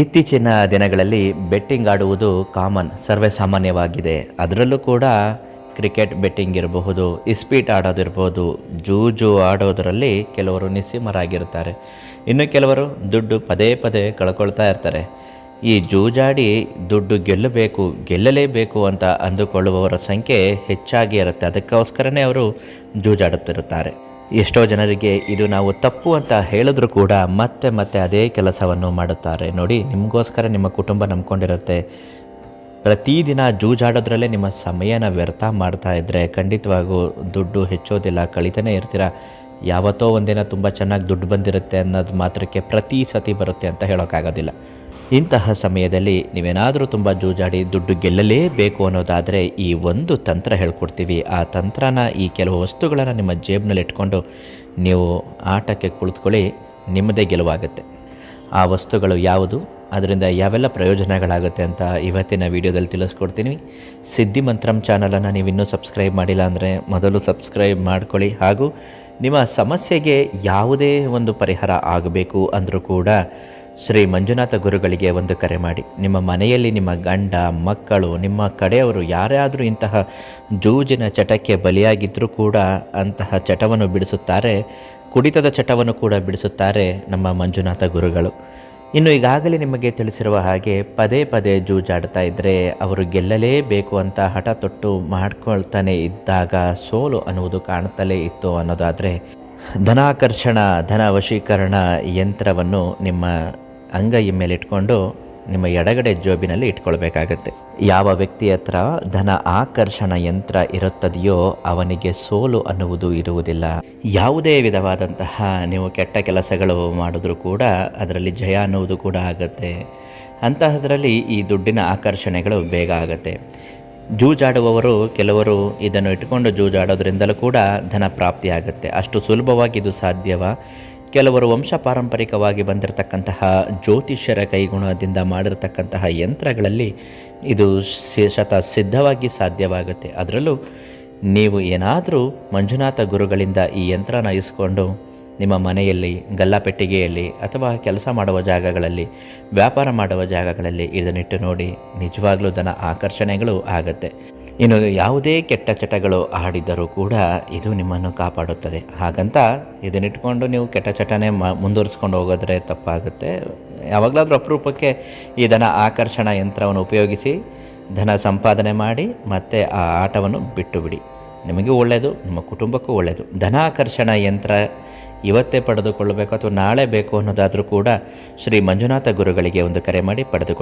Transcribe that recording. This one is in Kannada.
ಇತ್ತೀಚಿನ ದಿನಗಳಲ್ಲಿ ಬೆಟ್ಟಿಂಗ್ ಆಡುವುದು ಕಾಮನ್ ಸರ್ವೇ ಸಾಮಾನ್ಯವಾಗಿದೆ ಅದರಲ್ಲೂ ಕೂಡ ಕ್ರಿಕೆಟ್ ಬೆಟ್ಟಿಂಗ್ ಇರಬಹುದು ಇಸ್ಪೀಟ್ ಆಡೋದಿರ್ಬೋದು, ಜೂಜು ಆಡೋದರಲ್ಲಿ ಕೆಲವರು ನಿಸ್ಸೀಮರಾಗಿರ್ತಾರೆ. ಇನ್ನು ಕೆಲವರು ದುಡ್ಡು ಪದೇ ಪದೇ ಕಳ್ಕೊಳ್ತಾ ಇರ್ತಾರೆ. ಈ ಜೂಜಾಡಿ ದುಡ್ಡು ಗೆಲ್ಲಬೇಕು, ಗೆಲ್ಲಲೇಬೇಕು ಅಂತ ಅಂದುಕೊಳ್ಳುವವರ ಸಂಖ್ಯೆ ಹೆಚ್ಚಾಗಿ ಇರುತ್ತೆ. ಅದಕ್ಕೋಸ್ಕರನೇ ಅವರು ಜೂಜಾಡುತ್ತಿರುತ್ತಾರೆ. ಎಷ್ಟೋ ಜನರಿಗೆ ಇದು ನಾವು ತಪ್ಪು ಅಂತ ಹೇಳಿದ್ರು ಕೂಡ ಮತ್ತೆ ಮತ್ತೆ ಅದೇ ಕೆಲಸವನ್ನು ಮಾಡುತ್ತಾರೆ. ನೋಡಿ, ನಿಮಗೋಸ್ಕರ ನಿಮ್ಮ ಕುಟುಂಬ ನಂಬ್ಕೊಂಡಿರುತ್ತೆ. ಪ್ರತಿದಿನ ಜೂಜಾಡೋದ್ರಲ್ಲೇ ನಿಮ್ಮ ಸಮಯನ ವ್ಯರ್ಥ ಮಾಡ್ತಾ ಇದ್ದರೆ ಖಂಡಿತವಾಗೂ ದುಡ್ಡು ಹೆಚ್ಚೋದಿಲ್ಲ, ಕಳಿತಾನೆ ಇರ್ತೀರ. ಯಾವತ್ತೋ ಒಂದಿನ ತುಂಬ ಚೆನ್ನಾಗಿ ದುಡ್ಡು ಬಂದಿರುತ್ತೆ ಅನ್ನೋದು ಮಾತ್ರಕ್ಕೆ ಪ್ರತಿ ಸತಿ ಬರುತ್ತೆ ಅಂತ ಹೇಳೋಕ್ಕಾಗೋದಿಲ್ಲ. ಇಂತಹ ಸಮಯದಲ್ಲಿ ನೀವೇನಾದರೂ ತುಂಬ ಜೂಜಾಡಿ ದುಡ್ಡು ಗೆಲ್ಲಲೇಬೇಕು ಅನ್ನೋದಾದರೆ ಈ ಒಂದು ತಂತ್ರ ಹೇಳ್ಕೊಡ್ತೀವಿ. ಆ ತಂತ್ರನ ಈ ಕೆಲವು ವಸ್ತುಗಳನ್ನು ನಿಮ್ಮ ಜೇಬ್ನಲ್ಲಿ ಇಟ್ಕೊಂಡು ನೀವು ಆಟಕ್ಕೆ ಕುಳಿತುಕೊಳ್ಳಿ, ನಿಮ್ಮದೇ ಗೆಲುವಾಗುತ್ತೆ. ಆ ವಸ್ತುಗಳು ಯಾವುದು? ಅದರಿಂದ ಯಾವೆಲ್ಲ ಪ್ರಯೋಜನಗಳಾಗುತ್ತೆ ಅಂತ ಇವತ್ತಿನ ವಿಡಿಯೋದಲ್ಲಿ ತಿಳಿಸ್ಕೊಡ್ತೀನಿ. ಸಿದ್ಧಿ ಮಂತ್ರಂ ಚಾನಲನ್ನು ನೀವು ಇನ್ನೂ ಸಬ್ಸ್ಕ್ರೈಬ್ ಮಾಡಿಲ್ಲ ಅಂದರೆ ಮೊದಲು ಸಬ್ಸ್ಕ್ರೈಬ್ ಮಾಡ್ಕೊಳ್ಳಿ. ಹಾಗೂ ನಿಮ್ಮ ಸಮಸ್ಯೆಗೆ ಯಾವುದೇ ಒಂದು ಪರಿಹಾರ ಆಗಬೇಕು ಅಂದರೂ ಕೂಡ ಶ್ರೀ ಮಂಜುನಾಥ ಗುರುಗಳಿಗೆ ಒಂದು ಕರೆ ಮಾಡಿ. ನಿಮ್ಮ ಮನೆಯಲ್ಲಿ ನಿಮ್ಮ ಗಂಡ, ಮಕ್ಕಳು, ನಿಮ್ಮ ಕಡೆಯವರು ಯಾರೇ ಆದರೂ ಇಂತಹ ಜೂಜಿನ ಚಟಕ್ಕೆ ಬಲಿಯಾಗಿದ್ದರೂ ಕೂಡ ಅಂತಹ ಚಟವನ್ನು ಬಿಡಿಸುತ್ತಾರೆ, ಕುಡಿತದ ಚಟವನ್ನು ಕೂಡ ಬಿಡಿಸುತ್ತಾರೆ ನಮ್ಮ ಮಂಜುನಾಥ ಗುರುಗಳು. ಇನ್ನು ಈಗಾಗಲೇ ನಿಮಗೆ ತಿಳಿಸಿರುವ ಹಾಗೆ ಪದೇ ಪದೇ ಜೂಜಾಡ್ತಾ ಇದ್ದರೆ ಅವರು ಗೆಲ್ಲಲೇಬೇಕು ಅಂತ ಹಠ ತೊಟ್ಟು ಮಾಡ್ಕೊಳ್ತಾನೆ ಇದ್ದಾಗ ಸೋಲು ಅನ್ನುವುದು ಕಾಣುತ್ತಲೇ ಇತ್ತು ಅನ್ನೋದಾದರೆ ಧನಾಕರ್ಷಣ, ಧನ ವಶೀಕರಣ ಯಂತ್ರವನ್ನು ನಿಮ್ಮ ಅಂಗೈಯ ಮೇಲೆ ಇಟ್ಕೊಂಡು ನಿಮ್ಮ ಎಡಗಡೆ ಜೋಬಿನಲ್ಲಿ ಇಟ್ಕೊಳ್ಬೇಕಾಗತ್ತೆ. ಯಾವ ವ್ಯಕ್ತಿ ಹತ್ರ ಧನ ಆಕರ್ಷಣ ಯಂತ್ರ ಇರುತ್ತದೆಯೋ ಅವನಿಗೆ ಸೋಲು ಅನ್ನುವುದು ಇರುವುದಿಲ್ಲ. ಯಾವುದೇ ವಿಧವಾದಂತಹ ನೀವು ಕೆಟ್ಟ ಕೆಲಸಗಳು ಮಾಡಿದ್ರೂ ಕೂಡ ಅದರಲ್ಲಿ ಜಯ ಅನ್ನುವುದು ಕೂಡ ಆಗುತ್ತೆ. ಅಂತಹದರಲ್ಲಿ ಈ ದುಡ್ಡಿನ ಆಕರ್ಷಣೆಗಳು ಬೇಗ ಆಗುತ್ತೆ. ಜೂಜಾಡುವವರು ಕೆಲವರು ಇದನ್ನು ಇಟ್ಕೊಂಡು ಜೂಜಾಡೋದ್ರಿಂದಲೂ ಕೂಡ ಧನ ಪ್ರಾಪ್ತಿಯಾಗುತ್ತೆ. ಅಷ್ಟು ಸುಲಭವಾಗಿ ಇದು ಸಾಧ್ಯವ? ಕೆಲವರು ವಂಶ ಪಾರಂಪರಿಕವಾಗಿ ಬಂದಿರತಕ್ಕಂತಹ ಜ್ಯೋತಿಷ್ಯರ ಕೈಗುಣದಿಂದ ಮಾಡಿರತಕ್ಕಂತಹ ಯಂತ್ರಗಳಲ್ಲಿ ಇದು ಶತ ಸಿದ್ಧವಾಗಿ ಸಾಧ್ಯವಾಗುತ್ತೆ. ಅದರಲ್ಲೂ ನೀವು ಏನಾದರೂ ಮಂಜುನಾಥ ಗುರುಗಳಿಂದ ಈ ಯಂತ್ರನ ಇಸ್ಕೊಂಡು ನಿಮ್ಮ ಮನೆಯಲ್ಲಿ, ಗಲ್ಲಾಪೆಟ್ಟಿಗೆಯಲ್ಲಿ ಅಥವಾ ಕೆಲಸ ಮಾಡುವ ಜಾಗಗಳಲ್ಲಿ, ವ್ಯಾಪಾರ ಮಾಡುವ ಜಾಗಗಳಲ್ಲಿ ಇದನ್ನಿಟ್ಟು ನೋಡಿ ನಿಜವಾಗ್ಲೂ ಧನ ಆಕರ್ಷಣೆಗಳು ಆಗುತ್ತೆ. ಇನ್ನು ಯಾವುದೇ ಕೆಟ್ಟ ಚಟಗಳು ಆಡಿದ್ದರೂ ಕೂಡ ಇದು ನಿಮ್ಮನ್ನು ಕಾಪಾಡುತ್ತದೆ. ಹಾಗಂತ ಇದನ್ನಿಟ್ಕೊಂಡು ನೀವು ಕೆಟ್ಟ ಚಟನೆ ಮ, ಮುಂದುವರಿಸ್ಕೊಂಡು ಹೋಗೋದ್ರೆ ತಪ್ಪಾಗುತ್ತೆ. ಯಾವಾಗಲಾದರೂ ಅಪರೂಪಕ್ಕೆ ಈ ಧನ ಆಕರ್ಷಣ ಯಂತ್ರವನ್ನು ಉಪಯೋಗಿಸಿ ಧನ ಸಂಪಾದನೆ ಮಾಡಿ ಮತ್ತೆ ಆ ಆಟವನ್ನು ಬಿಟ್ಟು ಬಿಡಿ ನಿಮಗೂ ಒಳ್ಳೆಯದು ನಿಮ್ಮ ಕುಟುಂಬಕ್ಕೂ ಒಳ್ಳೆಯದು ಧನಾಕರ್ಷಣ ಯಂತ್ರ ಇವತ್ತೇ ಪಡೆದುಕೊಳ್ಳಬೇಕು ಅಥವಾ ನಾಳೆ ಬೇಕು ಅನ್ನೋದಾದರೂ ಕೂಡ ಶ್ರೀ ಮಂಜುನಾಥ ಗುರುಗಳಿಗೆ ಒಂದು ಕರೆ ಮಾಡಿ ಪಡೆದುಕೊಳ್ಳಿ.